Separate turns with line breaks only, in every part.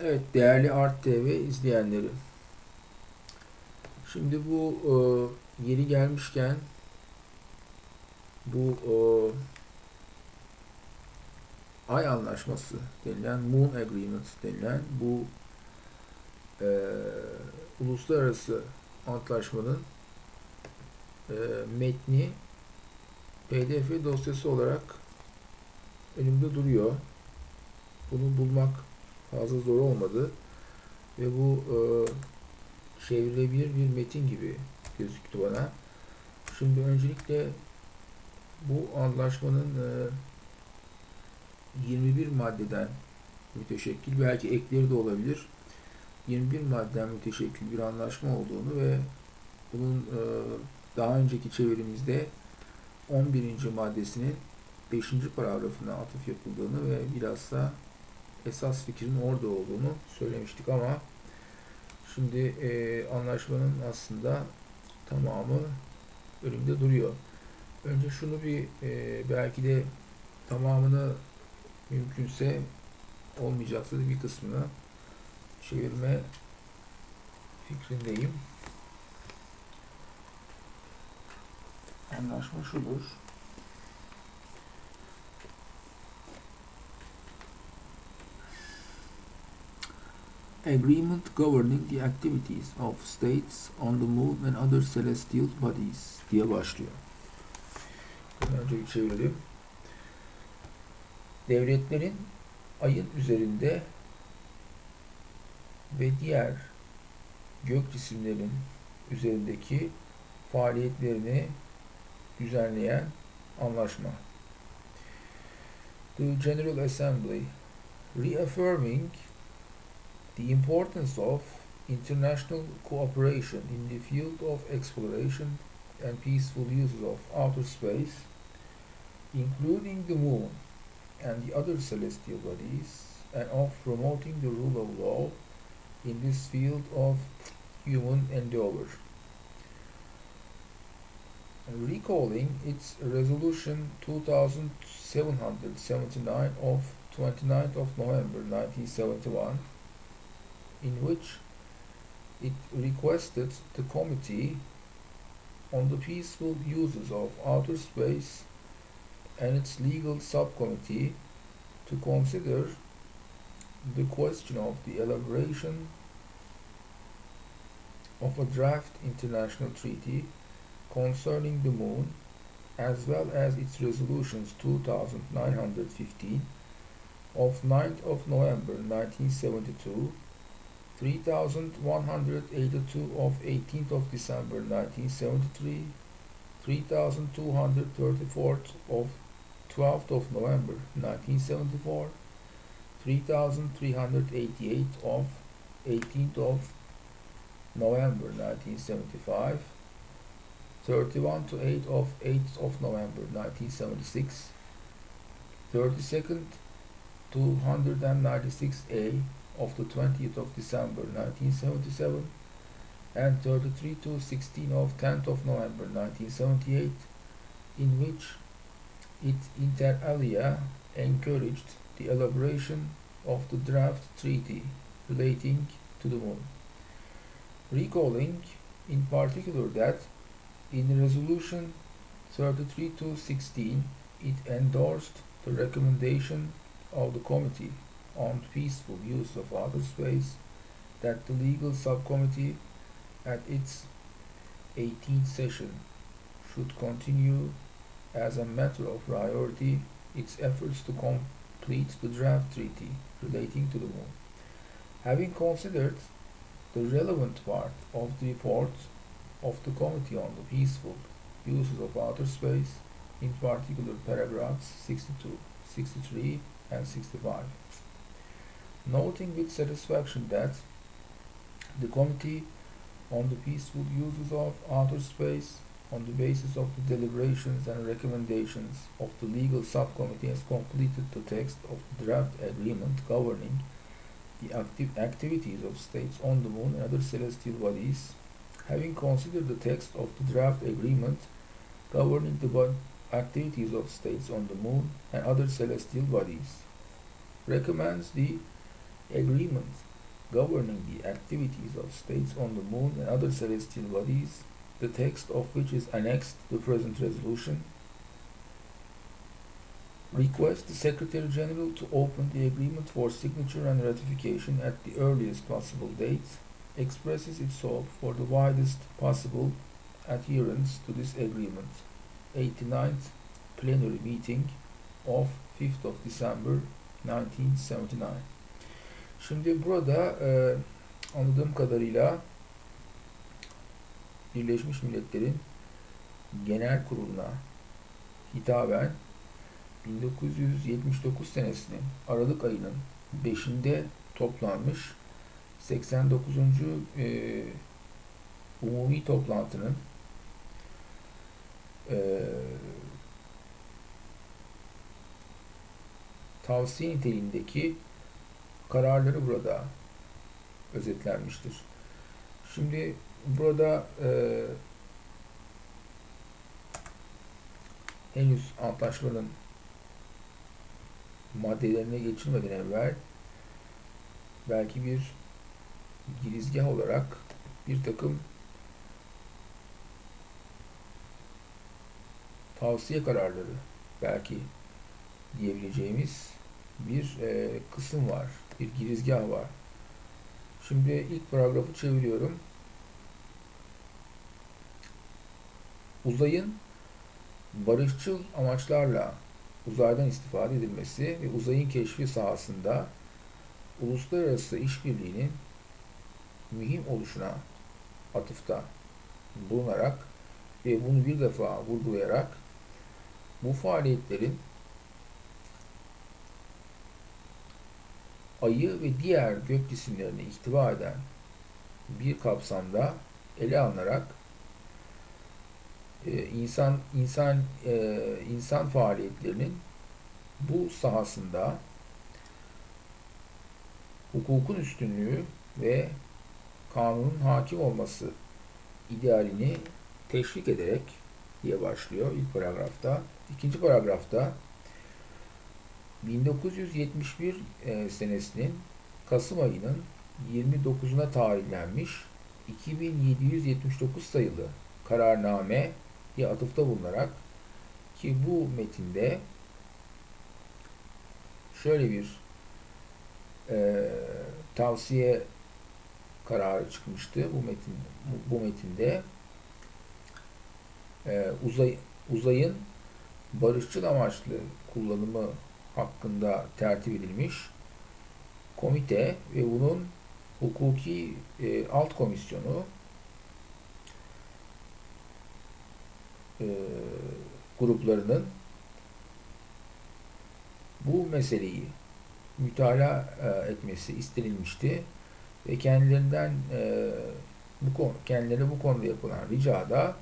Evet değerli Art TV izleyenleri. Şimdi bu e, yeri gelmişken bu e, Ay Anlaşması denilen Moon Agreement denilen bu e, uluslararası antlaşmanın e, metni PDF dosyası olarak önümde duruyor. Bunu bulmak fazla zor olmadı ve bu e, çevrilebilir bir metin gibi gözüktü bana. Şimdi öncelikle bu anlaşmanın e, 21 maddeden müteşekkil belki ekleri de olabilir. 21 maddeden müteşekkil bir anlaşma olduğunu ve bunun e, daha önceki çevirimizde 11. maddesinin 5. paragrafına atıf yapıldığını ve bilhassa esas fikrin orada olduğunu söylemiştik ama şimdi e, anlaşmanın aslında tamamı önümde duruyor. Önce şunu bir e, belki de tamamını mümkünse olmayacaksa da bir kısmını çevirme fikrindeyim. Anlaşma şudur. Agreement governing the activities of states on the moon and other celestial bodies diye başlıyor. Önce bir çevirelim. Devletlerin ayın üzerinde ve diğer gök cisimlerin üzerindeki faaliyetlerini düzenleyen anlaşma. The General Assembly reaffirming the importance of international cooperation in the field of exploration and peaceful uses of outer space, including the moon and the other celestial bodies, and of promoting the rule of law in this field of human endeavor. Recalling its resolution 2779 of 29th of November 1971 in which it requested the Committee on the Peaceful Uses of Outer Space and its legal subcommittee to consider the question of the elaboration of a draft international treaty concerning the moon as well as its resolutions 2915 of 9th of November 1972 3182 of 18th of December 1973, 3234 of 12th of November 1974, 3388 of 18th of November 1975, 31 to 8 of 8th of November 1976, 32nd 296A of the 20th of December 1977 and 33 to 16 of 10th of November 1978 in which it inter alia encouraged the elaboration of the draft treaty relating to the moon, recalling in particular that in resolution 33 to 16 it endorsed the recommendation of the committee on peaceful use of outer space that the legal subcommittee at its 18th session should continue as a matter of priority its efforts to complete the draft treaty relating to the moon. Having considered the relevant part of the report of the Committee on the Peaceful Uses of Outer Space, in particular paragraphs 62, 63, and 65 noting with satisfaction that the Committee on the Peaceful Uses of Outer Space, on the basis of the deliberations and recommendations of the legal subcommittee, has completed the text of the draft agreement governing the active activities of states on the moon and other celestial bodies, having considered the text of the draft agreement governing the activities of states on the moon and other celestial bodies, recommends the agreement governing the activities of states on the moon and other celestial bodies, the text of which is annexed to the present resolution, requests the Secretary General to open the agreement for signature and ratification at the earliest possible date, expresses its hope for the widest possible adherence to this agreement. 89th plenary meeting of 5th of December 1979. Şimdi burada e, anladığım kadarıyla Birleşmiş Milletler'in Genel Kurulu'na hitaben 1979 senesinin Aralık ayının 5'inde toplanmış 89. E, umumi toplantının e, tavsiye niteliğindeki kararları burada özetlenmiştir. Şimdi burada e, henüz antlaşmanın maddelerine geçilmeden evvel belki bir girizgah olarak bir takım tavsiye kararları belki diyebileceğimiz bir e, kısım var. Bir girizgah var. Şimdi ilk paragrafı çeviriyorum. Uzayın barışçıl amaçlarla uzaydan istifade edilmesi ve uzayın keşfi sahasında uluslararası işbirliğinin mühim oluşuna atıfta bulunarak ve bunu bir defa vurgulayarak bu faaliyetlerin ayı ve diğer gök cisimlerini ihtiva eden bir kapsamda ele alınarak e, insan insan e, insan faaliyetlerinin bu sahasında hukukun üstünlüğü ve kanunun hakim olması idealini teşvik ederek diye başlıyor ilk paragrafta. İkinci paragrafta 1971 e, senesinin Kasım ayının 29'una tarihlenmiş 2779 sayılı kararname diye atıfta bulunarak ki bu metinde şöyle bir e, tavsiye kararı çıkmıştı. Bu metin bu metinde e, uzay uzayın barışçıl amaçlı kullanımı hakkında tertip edilmiş komite ve bunun hukuki e, alt komisyonu e, gruplarının bu meseleyi mütalaa e, etmesi istenilmişti ve kendilerinden e, bu konu, kendilerine bu konuda yapılan ricada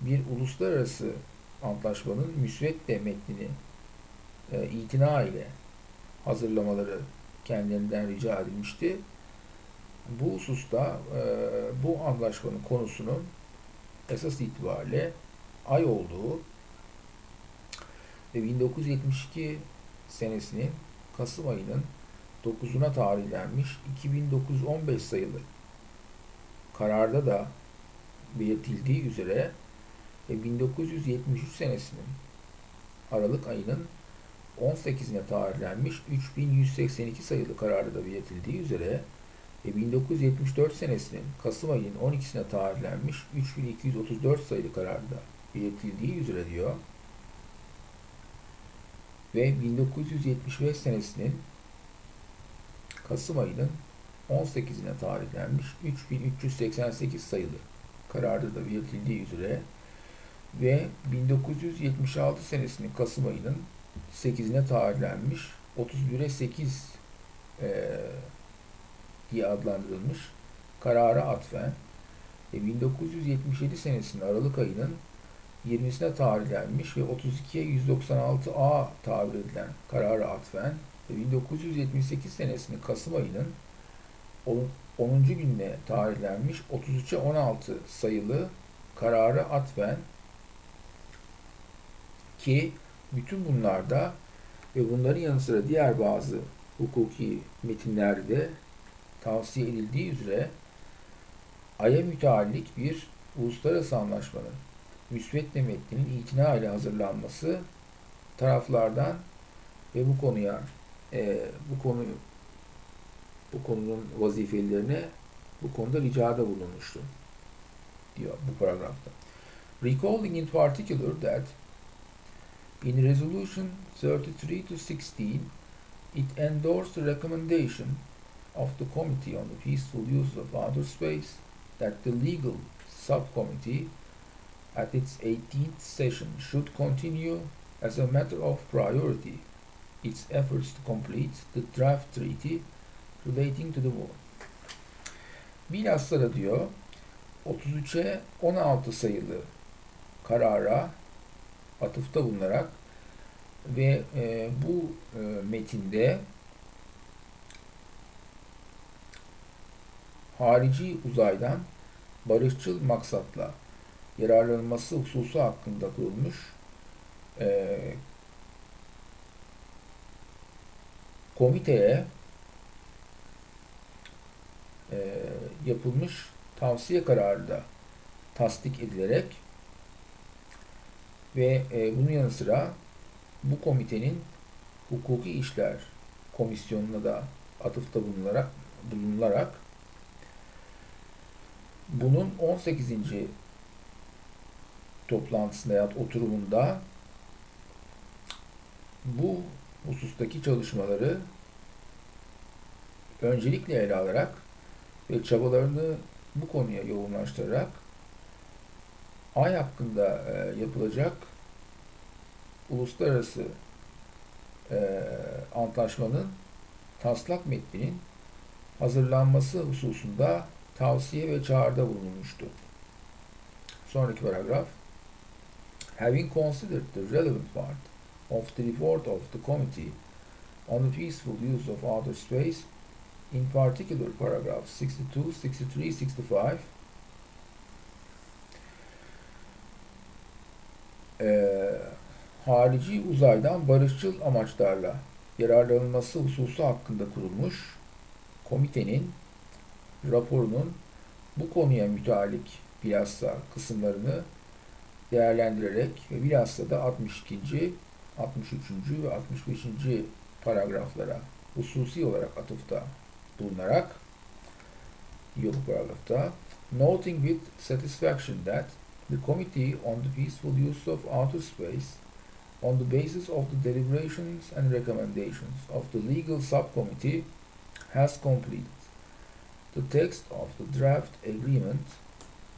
bir uluslararası antlaşmanın müsvedde metnini e, itina ile hazırlamaları kendilerinden rica edilmişti. Bu hususta e, bu anlaşmanın konusunun esas itibariyle ay olduğu ve 1972 senesinin Kasım ayının 9'una tarihlenmiş 2915 sayılı kararda da belirtildiği üzere ve 1973 senesinin Aralık ayının 18'ine tarihlenmiş 3182 sayılı kararda da belirtildiği üzere ve 1974 senesinin Kasım ayının 12'sine tarihlenmiş 3234 sayılı kararda belirtildiği üzere diyor ve 1975 senesinin Kasım ayının 18'ine tarihlenmiş 3388 sayılı kararda da belirtildiği üzere ve 1976 senesinin Kasım ayının 8'ine tarihlenmiş 31'e 8 e, diye adlandırılmış karara atfen ve 1977 senesinin Aralık ayının 20'sine tarihlenmiş ve 32'ye 196A tabir edilen karara atfen ve 1978 senesinin Kasım ayının 10. gününe tarihlenmiş 33'e 16 sayılı karara atfen ki bütün bunlarda ve bunların yanı sıra diğer bazı hukuki metinlerde tavsiye edildiği üzere Ay'a müteallik bir uluslararası anlaşmanın müsvedde metninin itina ile hazırlanması taraflardan ve bu konuya e, bu konu bu konunun vazifelilerine bu konuda ricada bulunmuştu diyor bu paragrafta. Recalling in particular that in Resolution 33 to 16 it endorsed the recommendation of the Committee on the Peaceful Use of Outer Space that the legal subcommittee at its 18th session should continue as a matter of priority its efforts to complete the draft treaty relating to the war. Bilhassa da diyor 33'e 16 sayılı karara atıfta bulunarak ve e, bu e, metinde harici uzaydan barışçıl maksatla yararlanılması hususu hakkında kurulmuş e, komiteye e, yapılmış tavsiye kararı da tasdik edilerek ve e, bunun yanı sıra bu komitenin hukuki işler komisyonuna da atıfta bulunularak bulunularak bunun 18. toplantısında ya oturumunda bu husustaki çalışmaları öncelikle ele alarak ve çabalarını bu konuya yoğunlaştırarak ay hakkında e, yapılacak uluslararası e, antlaşmanın taslak metninin hazırlanması hususunda tavsiye ve çağrıda bulunmuştu. Sonraki paragraf. Having considered the relevant part of the report of the Committee on the Peaceful Use of Outer Space, in particular paragraphs 62, 63, 65, e, harici uzaydan barışçıl amaçlarla yararlanılması hususu hakkında kurulmuş komitenin raporunun bu konuya mütealik bilhassa kısımlarını değerlendirerek ve bilhassa da 62. 63. ve 65. paragraflara hususi olarak atıfta bulunarak bu paragrafta noting with satisfaction that the Committee on the Peaceful Use of Outer Space on the basis of the deliberations and recommendations of the legal subcommittee has completed. The text of the draft agreement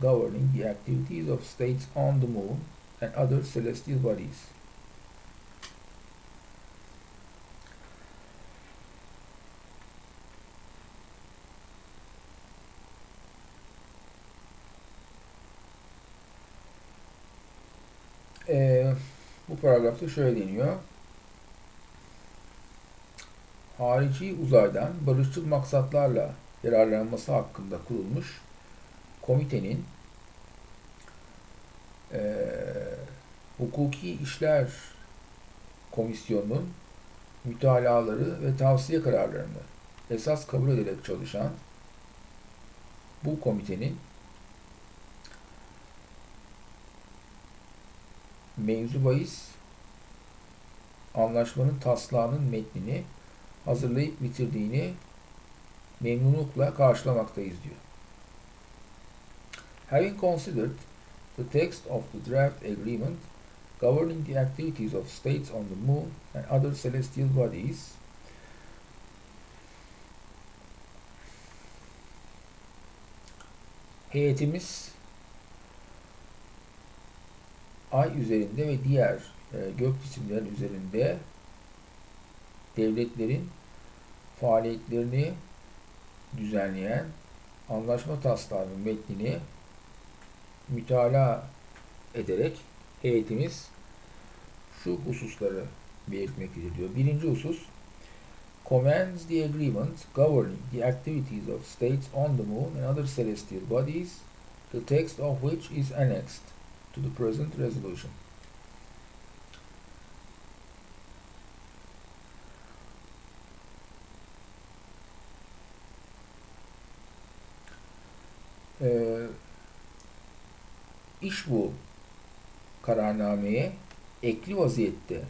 governing the activities of states on the moon and other celestial bodies paragrafta şöyle deniyor. Harici uzaydan barışçıl maksatlarla yararlanması hakkında kurulmuş komitenin e, hukuki işler komisyonunun mütalaları ve tavsiye kararlarını esas kabul ederek çalışan bu komitenin mevzu bahis anlaşmanın taslağının metnini hazırlayıp bitirdiğini memnunlukla karşılamaktayız diyor. Having considered the text of the draft agreement governing the activities of states on the moon and other celestial bodies, heyetimiz Ay üzerinde ve diğer gök cisimlerin üzerinde devletlerin faaliyetlerini düzenleyen anlaşma taslağının metnini mütalaa ederek heyetimiz şu hususları belirtmektedir diyor. Birinci husus commends the agreement governing the activities of states on the moon and other celestial bodies, the text of which is annexed to the present resolution. E, iş bu kararnameye ekli vaziyette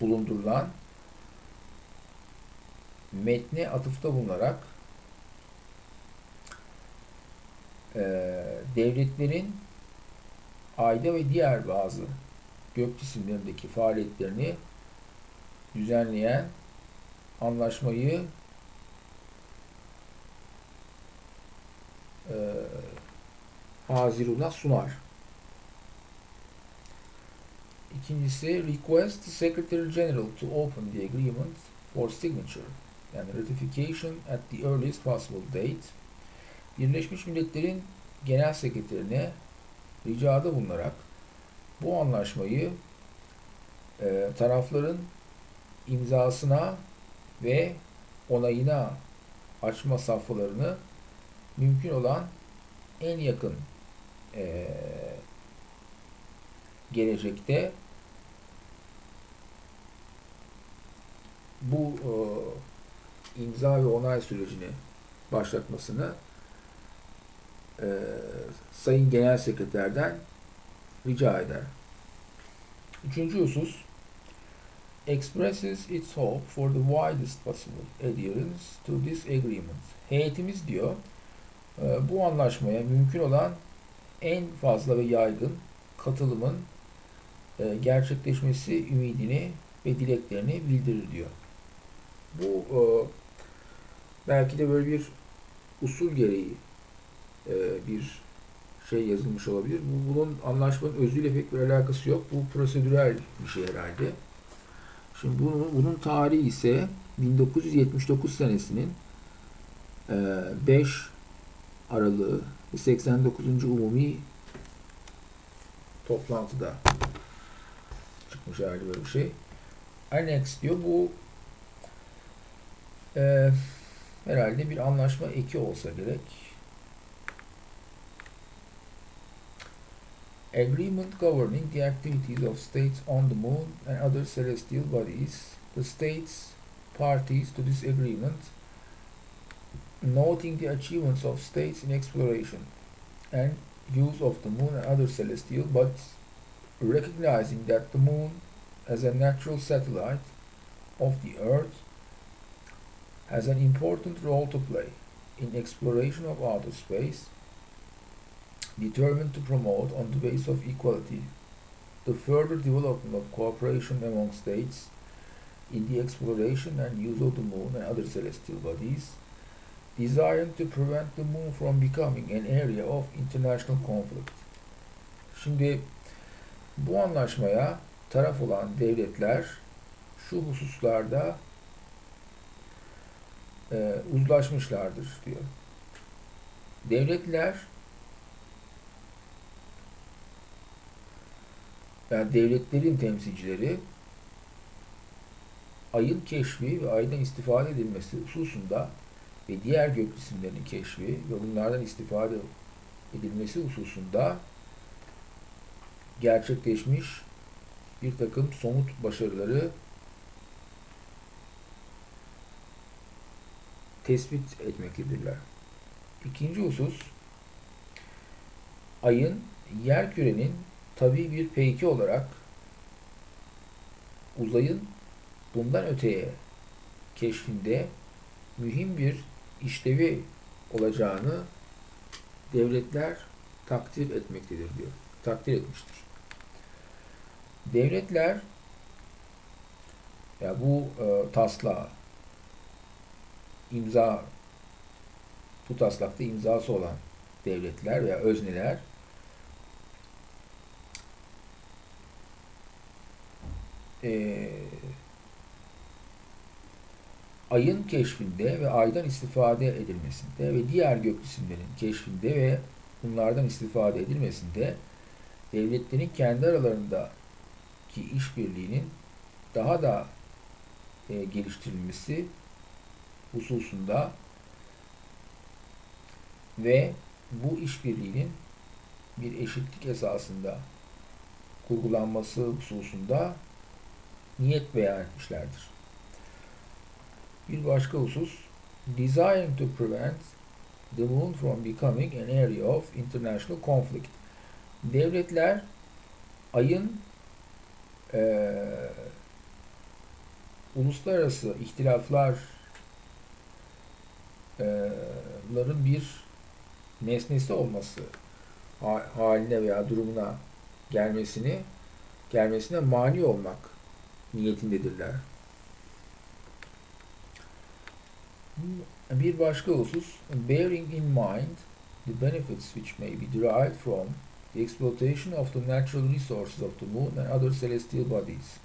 bulundurulan metne atıfta bulunarak e, devletlerin ayda ve diğer bazı gök cisimlerindeki faaliyetlerini düzenleyen anlaşmayı e, Hazirun'a sunar. İkincisi, request the Secretary General to open the agreement for signature yani ratification at the earliest possible date. Birleşmiş Milletler'in Genel Sekreterine ricada bulunarak bu anlaşmayı e, tarafların imzasına ve onayına açma safhalarını mümkün olan en yakın e, gelecekte bu e, imza ve onay sürecini başlatmasını e, Sayın Genel Sekreterden rica eder. Üçüncü husus expresses its hope for the widest possible adherence to this agreement. Heyetimiz diyor bu anlaşmaya mümkün olan en fazla ve yaygın katılımın e, gerçekleşmesi ümidini ve dileklerini bildirir diyor. Bu e, belki de böyle bir usul gereği bir şey yazılmış olabilir. Bu, bunun anlaşmanın özüyle pek bir alakası yok. Bu prosedürel bir şey herhalde. Şimdi bunun, bunun tarihi ise 1979 senesinin 5 Aralığı 89. Umumi toplantıda çıkmış hali böyle bir şey. Annex diyor bu e, herhalde bir anlaşma eki olsa gerek. Agreement governing the activities of states on the moon and other celestial bodies. The states parties to this agreement noting the achievements of states in exploration and use of the moon and other celestial bodies, recognizing that the moon as a natural satellite of the earth has an important role to play in exploration of outer space, determined to promote on the basis of equality the further development of cooperation among states in the exploration and use of the moon and other celestial bodies, desiring to prevent the moon from becoming an area of international conflict. Şimdi bu anlaşmaya taraf olan devletler şu hususlarda e, uzlaşmışlardır diyor. Devletler yani devletlerin temsilcileri ayın keşfi ve aydan istifade edilmesi hususunda ve diğer gök cisimlerinin keşfi ve bunlardan istifade edilmesi hususunda gerçekleşmiş bir takım somut başarıları tespit etmektedirler. İkinci husus, ayın yer kürenin tabi bir peyki olarak uzayın bundan öteye keşfinde mühim bir işlevi olacağını devletler takdir etmektedir diyor. Takdir etmiştir. Devletler ya bu e, taslağı imza bu taslakta imzası olan devletler veya özneler e, ayın keşfinde ve aydan istifade edilmesinde ve diğer gök cisimlerin keşfinde ve bunlardan istifade edilmesinde devletlerin kendi aralarındaki işbirliğinin daha da e, geliştirilmesi hususunda ve bu işbirliğinin bir eşitlik esasında kurgulanması hususunda niyet beyan etmişlerdir. Bir başka husus, desiring to prevent the moon from becoming an area of international conflict. Devletler ayın eee uluslararası ihtilaflar bir nesnesi olması ha- haline veya durumuna gelmesini gelmesine mani olmak niyetindedirler. Bir başka husus, bearing in mind the benefits which may be derived from the exploitation of the natural resources of the moon and other celestial bodies.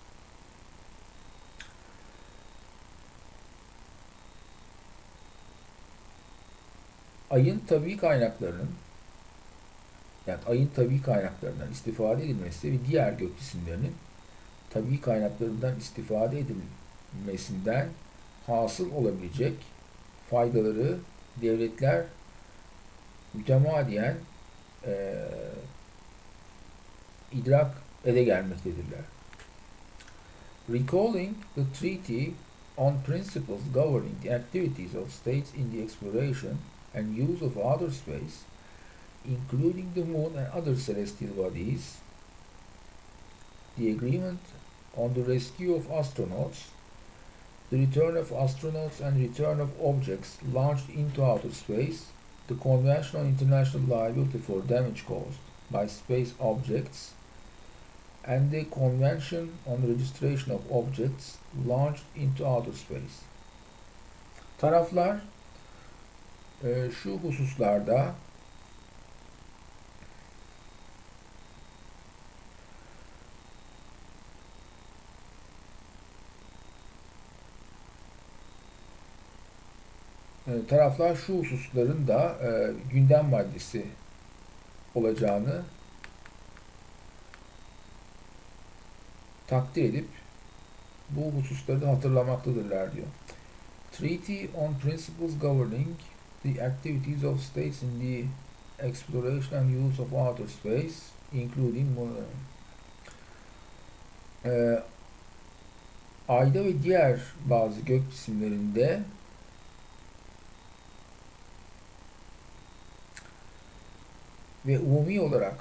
Ayın tabii kaynaklarının yani ayın tabii kaynaklarından istifade edilmesi ve diğer gök cisimlerinin tabii kaynaklarından istifade edilmesinden hasıl olabilecek faydaları devletler mütemadiyen eee idrak ede gelmektedirler. Recalling the treaty on principles governing the activities of states in the exploration and use of outer space, including the moon and other celestial bodies, the agreement on the rescue of astronauts, the return of astronauts and return of objects launched into outer space, the Convention on International Liability for Damage Caused by Space Objects, and the Convention on Registration of Objects Launched into Outer Space. Taraflar e, şu hususlarda taraflar şu hususların da e, gündem maddesi olacağını takdir edip bu hususları da hatırlamaktadırlar diyor. Treaty on Principles Governing the Activities of States in the Exploration and Use of Outer Space, including Ee, Ayda ve diğer bazı gök cisimlerinde ve umumi olarak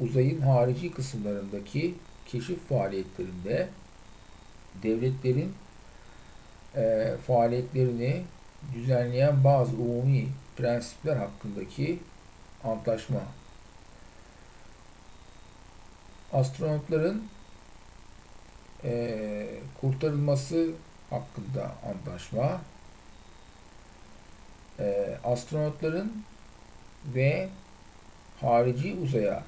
uzayın harici kısımlarındaki keşif faaliyetlerinde devletlerin e, faaliyetlerini düzenleyen bazı umumi prensipler hakkındaki antlaşma. Astronotların e, kurtarılması hakkında antlaşma. E, astronotların ve harici uzaya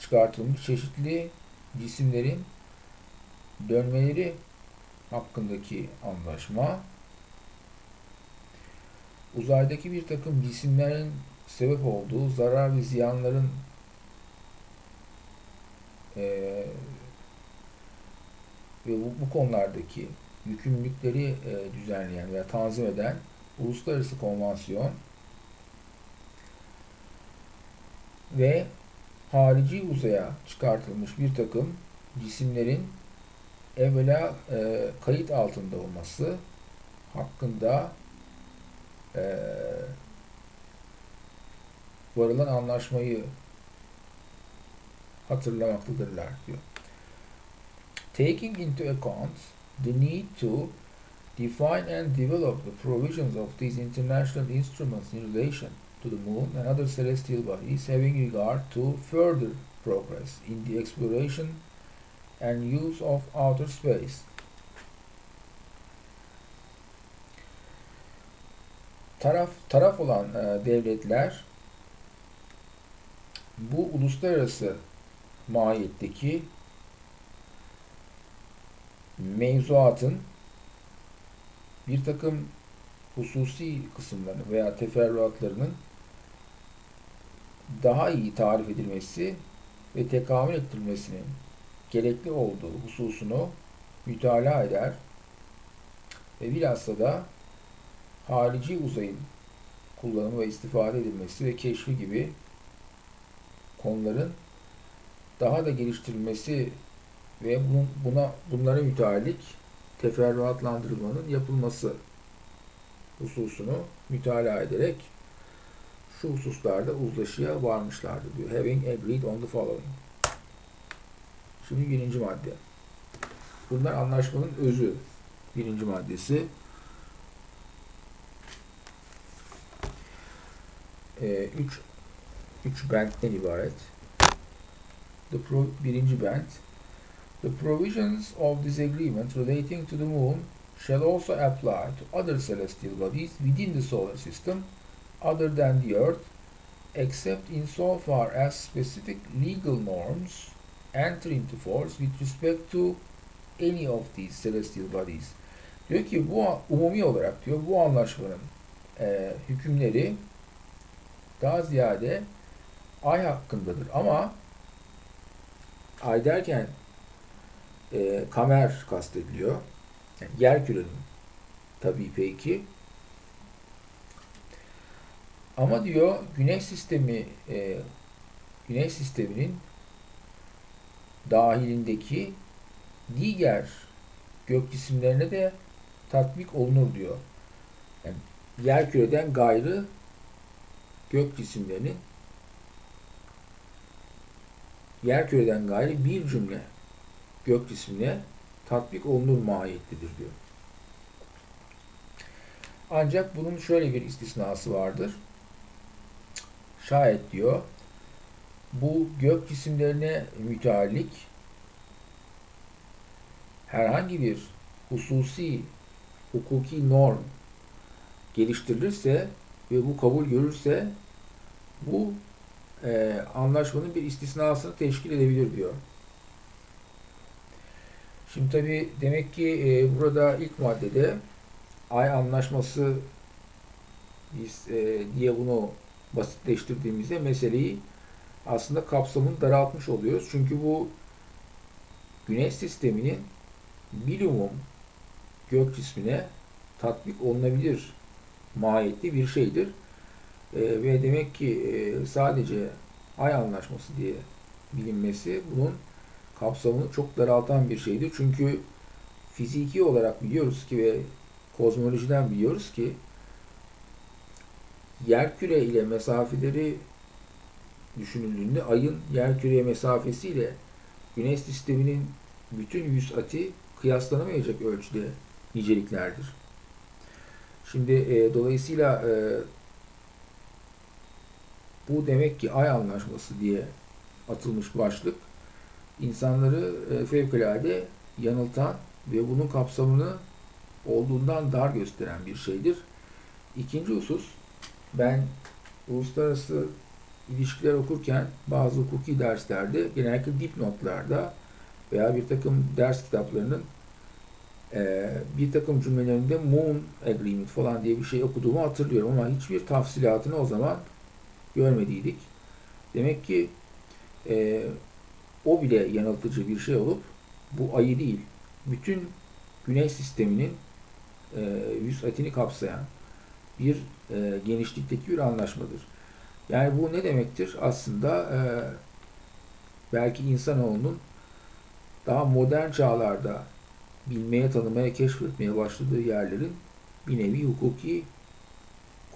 çıkartılmış çeşitli cisimlerin dönmeleri hakkındaki anlaşma, uzaydaki bir takım cisimlerin sebep olduğu zarar ve ziyanların eee, ve bu, bu konulardaki yükümlülükleri eee, düzenleyen veya tanzim eden uluslararası konvansiyon ve harici uzaya çıkartılmış bir takım cisimlerin evvela e, kayıt altında olması hakkında e, varılan anlaşmayı hatırlamaktadırlar diyor. Taking into account the need to define and develop the provisions of these international instruments in relation to the moon and other celestial bodies having regard to further progress in the exploration and use of outer space. Taraf taraf olan e, devletler bu uluslararası mahiyetteki mevzuatın bir takım hususi kısımlarını veya teferruatlarının daha iyi tarif edilmesi ve tekamül ettirilmesinin gerekli olduğu hususunu mütalaa eder ve bilhassa da harici uzayın kullanımı ve istifade edilmesi ve keşfi gibi konuların daha da geliştirilmesi ve buna bunlara müteallik teferruatlandırılmanın yapılması hususunu mütalaa ederek şu hususlarda uzlaşıya varmışlardı diyor. Having agreed on the following. Şimdi birinci madde. Bunlar anlaşmanın özü. Birinci maddesi. Ee, üç, üç bendten ibaret. The pro, birinci band. The provisions of this agreement relating to the moon shall also apply to other celestial bodies within the solar system other than the Earth, except insofar as specific legal norms enter into force with respect to any of these celestial bodies. Diyor ki bu umumi olarak diyor bu anlaşmanın e, hükümleri daha ziyade ay hakkındadır ama ay derken e, kamer kastediliyor. Yani yer kürenin tabii peki. Ama diyor güneş sistemi e, güneş sisteminin dahilindeki diğer gök cisimlerine de tatbik olunur diyor. Yani yer küreden gayrı gök cisimlerinin yer küreden gayrı bir cümle gök cismine tatbik olunur mahiyetlidir diyor. Ancak bunun şöyle bir istisnası vardır. Şayet diyor bu gök cisimlerine müteallik herhangi bir hususi hukuki norm geliştirilirse ve bu kabul görürse bu e, anlaşmanın bir istisnasını teşkil edebilir diyor. Şimdi tabi demek ki e, burada ilk maddede ay anlaşması biz, e, diye bunu basitleştirdiğimizde meseleyi aslında kapsamını daraltmış oluyoruz. Çünkü bu güneş sisteminin bilumum gök cismine tatbik olunabilir mahiyetli bir şeydir. E, ve demek ki e, sadece ay anlaşması diye bilinmesi bunun kapsamını çok daraltan bir şeydir. Çünkü fiziki olarak biliyoruz ki ve kozmolojiden biliyoruz ki yerküre ile mesafeleri düşünüldüğünde ayın yerküreye mesafesiyle güneş sisteminin bütün yüz ati kıyaslanamayacak ölçüde niceliklerdir. Şimdi e, dolayısıyla e, bu demek ki ay anlaşması diye atılmış başlık insanları e, fevkalade yanıltan ve bunun kapsamını olduğundan dar gösteren bir şeydir. İkinci husus, ben uluslararası ilişkiler okurken bazı hukuki derslerde genellikle dipnotlarda veya bir takım ders kitaplarının e, bir takım cümlelerinde Moon Agreement falan diye bir şey okuduğumu hatırlıyorum ama hiçbir tafsilatını o zaman görmediydik. Demek ki e, o bile yanıltıcı bir şey olup bu ayı değil, bütün güneş sisteminin e, yüz atini kapsayan bir e, genişlikteki bir anlaşmadır. Yani bu ne demektir? Aslında e, belki insanoğlunun daha modern çağlarda bilmeye, tanımaya, keşfetmeye başladığı yerlerin bir nevi hukuki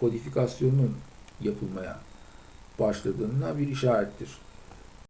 kodifikasyonunun yapılmaya başladığına bir işarettir.